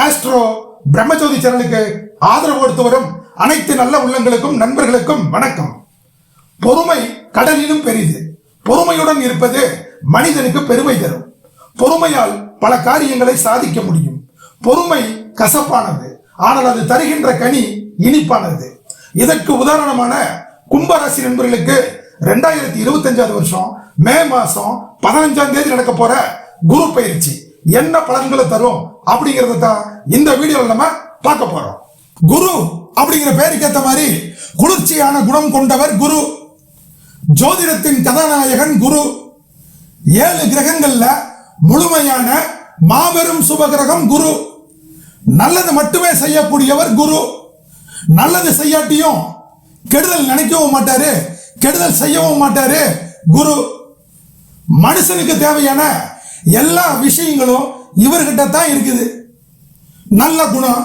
Astro Brahmajothi சேனலுக்கு ஆதரவு கொடுத்து வரும் அனைத்து நல்ல உள்ளங்களுக்கும் நண்பர்களுக்கும் வணக்கம். பொறுமை கடலிலும் பெரிது. பொறுமையுடன் இருப்பது மனிதனுக்கு பெருமை தரும். பொறுமையால் பல காரியங்களை சாதிக்க முடியும். பொறுமை கசப்பானது. ஆனால் அது தருகின்ற கனி இனிப்பானது. இதற்கு உதாரணமான கும்பராசி நண்பர்களுக்கு ரெண்டாயிரத்தி இருபத்தஞ்சாவது வருஷம் மே மாசம் பதினஞ்சாம் தேதி நடக்க போற குரு பயிற்சி. என்ன பலன்களை தரும் அப்படிங்கறத தான் இந்த வீடியோல நம்ம பார்க்க போறோம். குரு அப்படிங்கிற பேருக்கு ஏத்த மாதிரி குளிர்ச்சியான குணம் கொண்டவர் குரு. ஜோதிடத்தின் கதாநாயகன் குரு. ஏழு கிரகங்கள்ல முழுமையான மாபெரும் சுபகிரகம் குரு. நல்லது மட்டுமே செய்யக்கூடியவர் குரு. நல்லது செய்யாட்டியும் கெடுதல் நினைக்கவும் மாட்டாரு. கெடுதல் செய்யவும் மாட்டாரு குரு. மனுஷனுக்கு தேவையான எல்லா விஷயங்களும் இவர்கிட்ட தான் இருக்குது. நல்ல குணம்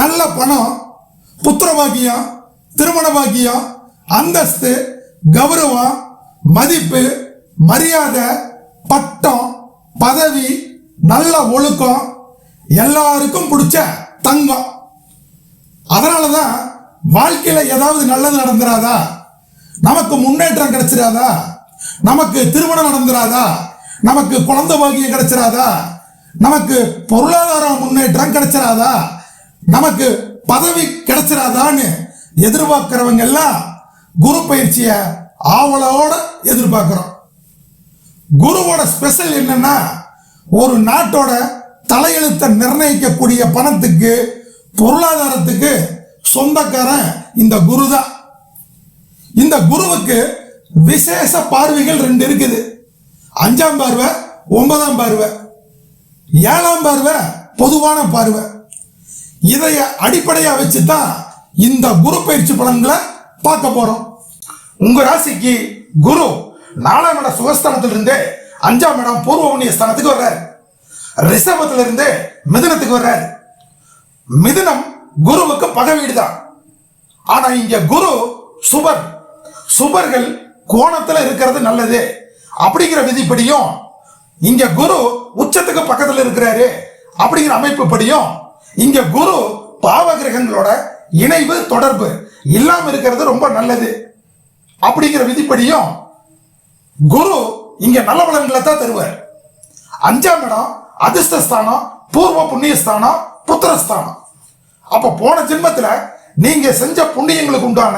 நல்ல பணம் புத்திர பாக்கியம் திருமண பாக்கியம் அந்தஸ்து கௌரவம் மதிப்பு மரியாதை பட்டம் பதவி நல்ல ஒழுக்கம் எல்லாருக்கும் பிடிச்ச தங்கம். அதனால தான் வாழ்க்கையில் ஏதாவது நல்லது நடந்துராதா? நமக்கு முன்னேற்றம் கிடைச்சிடாதா நமக்கு திருமணம் நடந்துராதா? நமக்கு குழந்தை பாகியம் கிடைச்சிடாதா நமக்கு பொருளாதார முன்னேற்றம் கிடைச்சிராதா? நமக்கு பதவி கிடைச்சிராதான்னு எதிர்பார்க்கிறவங்க எல்லாம் குரு பயிற்சியை ஆவலோட எதிர்பார்க்கிறோம். குருவோட ஸ்பெஷல் என்னன்னா ஒரு நாட்டோட தலையெழுத்தை நிர்ணயிக்கக்கூடிய பணத்துக்கு பொருளாதாரத்துக்கு சொந்தக்காரன் இந்த குரு தான் இந்த குருவுக்கு விசேஷ பார்வைகள் ரெண்டு இருக்குது. அஞ்சாம் பார்வை ஒன்பதாம் பார்வை ஏழாம் பார்வை பொதுவான பார்வை. இதைய அடிப்படையாக வச்சு தான் இந்த குரு பயிற்சி பலன்களை பார்க்க போகிறோம் உங்கள் ராசிக்கு குரு நாலாம் இடம் சுகஸ்தானத்திலிருந்து அஞ்சாம் இடம் பூர்வ புண்ணிய ஸ்தானத்துக்கு வர்றார். ரிஷபத்துல இருந்து மிதுனத்துக்கு வர்றாரு. மிதுனம் குருவுக்கு பகை வீடு தான் ஆனால் இங்கே குரு சுபர். சுபர்கள் கோணத்தில் இருக்கிறது நல்லது. அப்படிங்கிற விதிப்படியும் இங்க குரு உச்சத்துக்கு பக்கத்துல இருக்கிறாரு அப்படிங்கிற அமைப்பு படியும் இங்க குரு பாவ கிரகங்களோட இணைவு தொடர்பு இல்லாம இருக்கிறது ரொம்ப நல்லது அப்படிங்கிற விதிப்படியும் குரு இங்க நல்ல பலன்களை தான் தருவார். அஞ்சாம் இடம் அதிர்ஷ்டஸ்தானம் பூர்வ புண்ணியஸ்தானம் புத்திரஸ்தானம். அப்ப போன ஜென்மத்துல நீங்க செஞ்ச புண்ணியங்களுக்கு உண்டான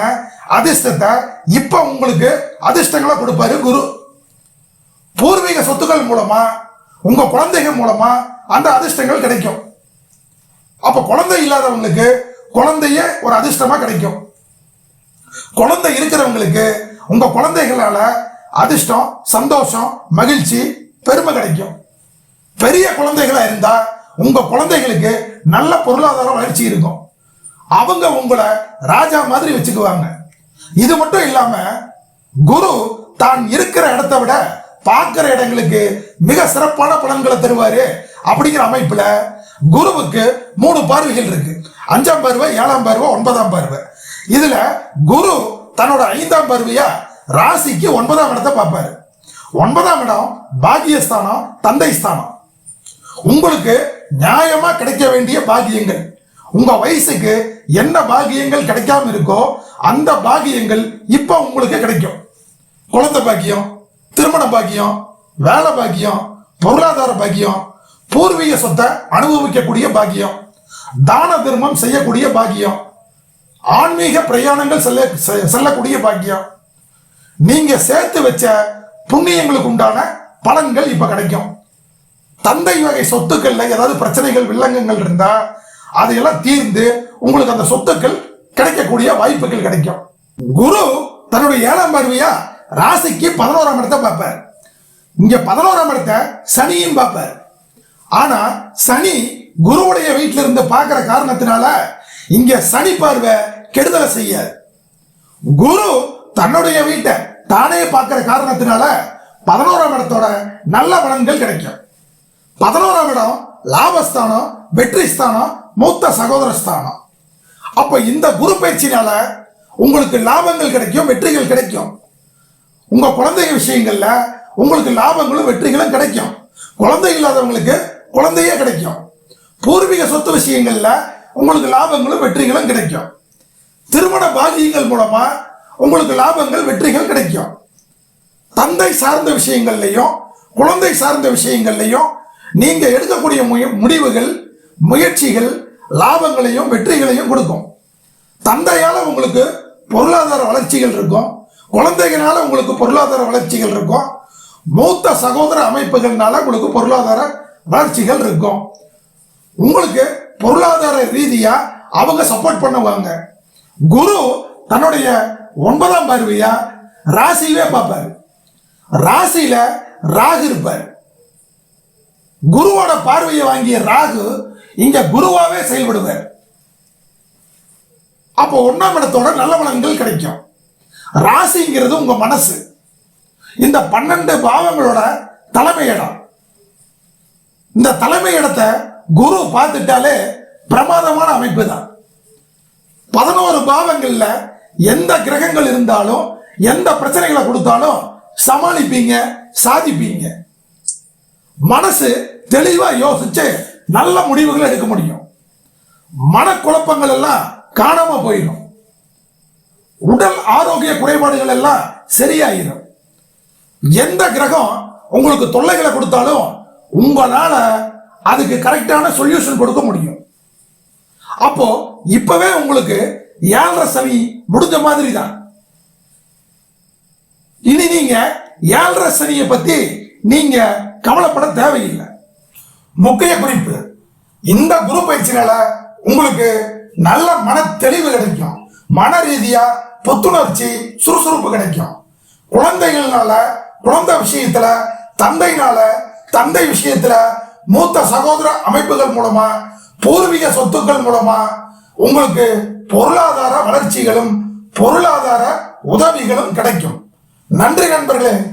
அதிர்ஷ்டத்தை இப்ப உங்களுக்கு அதிர்ஷ்டங்களை கொடுப்பாரு குரு. பூர்வீக சொத்துக்கள் மூலமா உங்க குழந்தைகள் மூலமா அந்த அதிர்ஷ்டங்கள் கிடைக்கும். அப்ப குழந்தை இல்லாதவங்களுக்கு குழந்தைய ஒரு அதிர்ஷ்டமா கிடைக்கும். குழந்தை இருக்கிறவங்களுக்கு உங்க குழந்தைகளால அதிர்ஷ்டம் சந்தோஷம் மகிழ்ச்சி பெருமை கிடைக்கும். பெரிய குழந்தைகளா இருந்தா உங்க குழந்தைகளுக்கு நல்ல பொருளாதார வளர்ச்சி இருக்கும். அவங்க உங்களை ராஜா மாதிரி வச்சுக்குவாங்க. இது மட்டும் இல்லாம குரு தான் இருக்கிற இடத்த விட பார்க்கிற இடங்களுக்கு மிக சிறப்பான பலன்களை தருவாரு அப்படிங்கிற அமைப்புல குருவுக்கு மூணு பார்வைகள் இருக்கு. அஞ்சாம் பார்வை ஏழாம் பார்வை ஒன்பதாம் பார்வை. இதுல குரு தன்னோட ஐந்தாம் பார்வையா ராசிக்கு ஒன்பதாம் இடத்தை பார்ப்பாரு. ஒன்பதாம் இடம் பாகியஸ்தானம் தந்தை ஸ்தானம். உங்களுக்கு நியாயமா கிடைக்க வேண்டிய பாகியங்கள் உங்க வயசுக்கு என்ன பாகியங்கள் கிடைக்காம இருக்கோ அந்த பாகியங்கள் இப்ப உங்களுக்கு கிடைக்கும். குழந்தை பாக்கியம் திருமண பாக்கியம் வேலை பாக்கியம் பொருளாதார பாக்கியம் பூர்வீக சொத்தை அனுபவிக்கக்கூடிய பாக்கியம் தான தர்மம் செய்யக்கூடிய பாக்கியம் ஆன்மீக பிரயாணங்கள் செல்ல செ- செல்லக்கூடிய பாக்கியம். நீங்க சேர்த்து வச்ச புண்ணியங்களுக்கு உண்டான பலன்கள் இப்ப கிடைக்கும். தந்தை வகை சொத்துக்கள்ல ஏதாவது பிரச்சனைகள் வில்லங்கங்கள் இருந்தா அதையெல்லாம் தீர்ந்து உங்களுக்கு அந்த சொத்துக்கள் கிடைக்கக்கூடிய வாய்ப்புகள் கிடைக்கும். குரு தன்னுடைய ஏழாம் பார்வையா ராசிக்கு பதினோராம் இடத்தை பார்ப்பார். இங்க பதினோராம் இடத்தை சனியும் பார்ப்பார். ஆனா சனி குருவுடைய வீட்டில இருந்து பார்க்கிற காரணத்தினால இங்க சனி பார்வை கெடுதலை செய்யாது. குரு தன்னுடைய வீட்டை தானே பார்க்கிற காரணத்தினால பதினோராம் இடத்தோட நல்ல பலன்கள் கிடைக்கும். பதினோராம் இடம் லாபஸ்தானம் வெற்றி ஸ்தானம் மூத்த சகோதர ஸ்தானம். அப்ப இந்த குரு பயிற்சினால உங்களுக்கு லாபங்கள் கிடைக்கும் வெற்றிகள் கிடைக்கும். உங்க குழந்தைங்க விஷயங்கள்ல உங்களுக்கு லாபங்களும் வெற்றிகளும் கிடைக்கும். குழந்தை இல்லாதவங்களுக்கு குழந்தையே கிடைக்கும். பூர்வீக சொத்து விஷயங்கள்ல உங்களுக்கு லாபங்களும் வெற்றிகளும் கிடைக்கும். திருமண பாகியங்கள் மூலமா உங்களுக்கு லாபங்கள் வெற்றிகள் கிடைக்கும். தந்தை சார்ந்த விஷயங்கள்லையும் குழந்தை சார்ந்த விஷயங்கள்லையும் நீங்க எடுக்கக்கூடிய முய- முடிவுகள் முயற்சிகள் லாபங்களையும் வெற்றிகளையும் கொடுக்கும். தந்தையால் உங்களுக்கு பொருளாதார வளர்ச்சிகள் இருக்கும். குழந்தைகளால உங்களுக்கு பொருளாதார வளர்ச்சிகள் இருக்கும். மூத்த சகோதர அமைப்புகள்னால உங்களுக்கு பொருளாதார வளர்ச்சிகள் இருக்கும். உங்களுக்கு பொருளாதார ரீதியா அவங்க சப்போர்ட் பண்ணுவாங்க. குரு தன்னுடைய ஒன்பதாம் பார்வையா ராசியவே பார்ப்பாரு. ராசியில ராகு இருப்பார். குருவோட பார்வையை வாங்கிய ராகு இங்க குருவாவே செயல்படுவார். அப்போ ஒன்னாம் இடத்தோட நல்ல வளங்கள் கிடைக்கும். ராசிங்கிறது உங்க மனசு. இந்த பன்னெண்டு பாவங்களோட தலைமை இடம். இந்த தலைமை இடத்தை குரு பார்த்துட்டாலே பிரமாதமான அமைப்பு தான். பதினோரு பாவங்கள்ல எந்த கிரகங்கள் இருந்தாலும் எந்த பிரச்சனைகளை கொடுத்தாலும் சமாளிப்பீங்க சாதிப்பீங்க. மனசு தெளிவா யோசிச்சு நல்ல முடிவுகளை எடுக்க முடியும். மனக்குழப்பங்கள் எல்லாம் காணாம போயிடும். உடல் ஆரோக்கிய குறைபாடுகள் எல்லாம் சரியாயிடும் எந்த கிரகம் உங்களுக்கு தொல்லைகளை கொடுத்தாலும் உங்களால அதுக்கு கரெக்டான சொல்யூஷன் கொடுக்க முடியும். அப்போ இப்பவே உங்களுக்கு ஏழரை சவி முடிஞ்ச மாதிரி தான் இனி நீங்க ஏழரை சனியை பத்தி நீங்க கவலைப்பட தேவையில்லை. முக்கிய குறிப்பு இந்த குரு பயிற்சினால உங்களுக்கு நல்ல மன தெளிவு கிடைக்கும். மன ரீதியா புத்துணர்ச்சி சுறுசுறுப்பு கிடைக்கும். குழந்தைகள்னால குழந்தை விஷயத்துல தந்தைனால தந்தை விஷயத்துல மூத்த சகோதர அமைப்புகள் மூலமா பூர்வீக சொத்துக்கள் மூலமா உங்களுக்கு பொருளாதார வளர்ச்சிகளும் பொருளாதார உதவிகளும் கிடைக்கும். நன்றி நண்பர்களே.